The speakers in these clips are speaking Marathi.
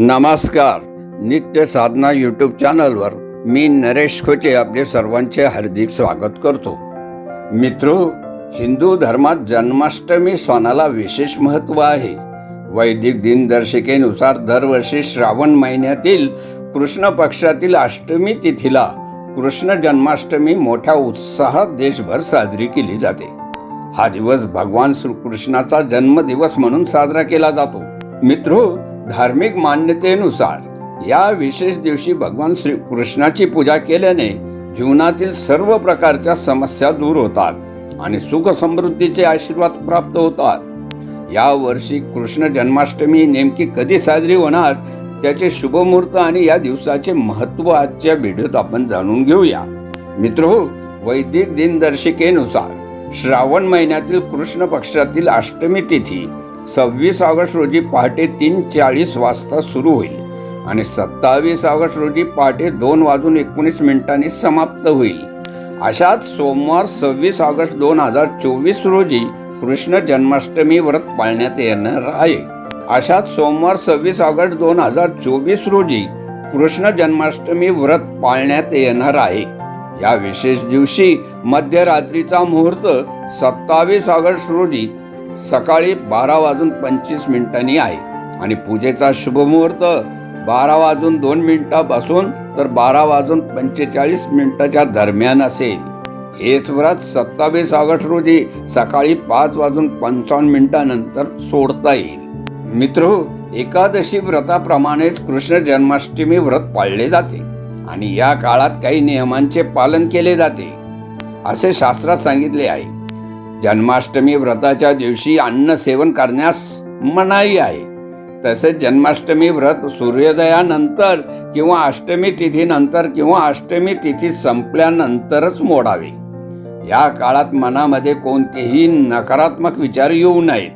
नमस्कार. नित्य साधना यूट्यूब चॅनलवर मी नरेश खोचे आपले सर्वांचे हार्दिक स्वागत करतो. मित्रो हिंदू धर्मात जन्माष्टमी सणाला विशेष महत्त्व आहे. वैदिक दिनदर्शिकेनुसार दरवर्षी श्रावण महिन्यातील कृष्ण पक्षातील अष्टमी तिथीला कृष्ण जन्माष्टमी मोठ्या उत्साहात देशभर साजरी केली जाते. हा दिवस भगवान श्रीकृष्णाचा जन्मदिवस म्हणून साजरा केला जातो. मित्रो धार्मिक मान्यतेनुसार या विशेष दिवशी भगवान श्रीकृष्णाची पूजा केल्याने जीवनातील सर्व प्रकारच्या समस्या दूर होतात आणि सुख समृद्धीचे आशीर्वाद प्राप्त होतात. या वर्षी कृष्ण जन्माष्टमी नेमकी कधी साजरी होणार त्याचे शुभमुहूर्त आणि या दिवसाचे महत्त्व आजच्या व्हिडिओत आपण जाणून घेऊया. मित्र वैदिक दिनदर्शिकेनुसार श्रावण महिन्यातील कृष्ण पक्षातील अष्टमी तिथी सव्वीस ऑगस्ट रोजी पहाटे तीन चाळीस वाजता सुरू होईल आणि सत्तावीस ऑगस्ट रोजी पहाटे दोन वाजून एकोणीस मिनिटांनी समाप्त होईल. अशात सोमवार सव्वीस ऑगस्ट दोन हजार चोवीस रोजी कृष्ण जन्माष्टमी व्रत पाळण्यात येणार आहे. अशात सोमवार सव्वीस ऑगस्ट दोन हजार चोवीस रोजी कृष्ण जन्माष्टमी व्रत पाळण्यात येणार आहे. या विशेष दिवशी मध्यरात्रीचा मुहूर्त सत्तावीस ऑगस्ट रोजी सकाळी बारा वाजून पंचवीस मिनिटांनी आहे. आणि पूजेचा शुभमुहूर्त बारा वाजून दोन मिनिटापासून तर बारा वाजून पंचेचाळीस मिनिटाच्या दरम्यान असेल. हेच व्रत सत्तावीस ऑगस्ट रोजी सकाळी पाच वाजून पंचावन्न मिनिटानंतर सोडता येईल. मित्र एकादशी व्रताप्रमाणेच कृष्ण जन्माष्टमी व्रत पाळले जाते आणि या काळात काही नियमांचे पालन केले जाते. असे शास्त्रात सांगितले आहे. जन्माष्टमी व्रताच्या दिवशी अन्न सेवन करण्यास मनाई आहे. तसेच जन्माष्टमी व्रत सूर्योदयानंतर किंवा अष्टमी तिथीनंतर किंवा अष्टमी तिथी संपल्यानंतरच मोडावे. या काळात मनामध्ये कोणतेही नकारात्मक विचार येऊ नयेत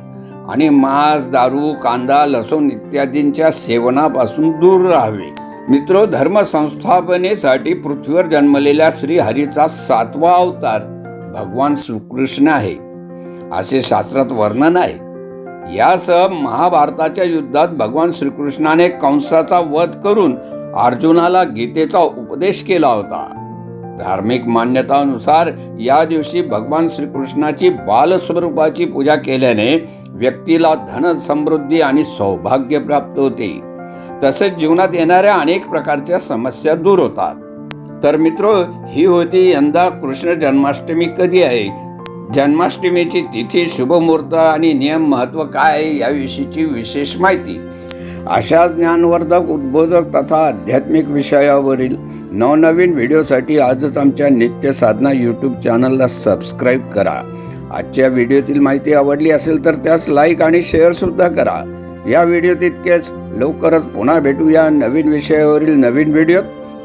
आणि मांस दारू कांदा लसूण इत्यादींच्या सेवनापासून दूर राहावे. मित्रो धर्म संस्थापनेसाठी पृथ्वीवर जन्मलेल्या श्रीहरीचा सातवा अवतार भगवान श्रीकृष्ण आहे असे शास्त्रात वर्णन आहे. यासह महाभारताच्या युद्धात भगवान श्रीकृष्णाने कंसाचा वध करून अर्जुनाला गीतेचा उपदेश केला होता. धार्मिक मान्यतानुसार या दिवशी भगवान श्रीकृष्णाची बालस्वरूपाची पूजा केल्याने व्यक्तीला धन समृद्धी आणि सौभाग्य प्राप्त होते. तसेच जीवनात येणाऱ्या अनेक प्रकारच्या समस्या दूर होतात. तर मित्रो ही होती यंदा कृष्ण जन्माष्टमी कधी आहे? जन्माष्टमीची तिथी शुभमुहूर्त आणि नियम महत्त्व काय आहे याविषयीची विशेष माहिती. अशा ज्ञानवर्धक उद्बोधक तथा आध्यात्मिक विषयावरील नवनवीन व्हिडिओसाठी आजच आमच्या नित्य साधना यूट्यूब चॅनलला सबस्क्राईब करा. आजच्या व्हिडिओतील माहिती आवडली असेल तर त्यास लाईक आणि शेअरसुद्धा करा. या व्हिडिओत इतकेच लवकरच पुन्हा भेटूया नवीन विषयावरील नवीन व्हिडिओत.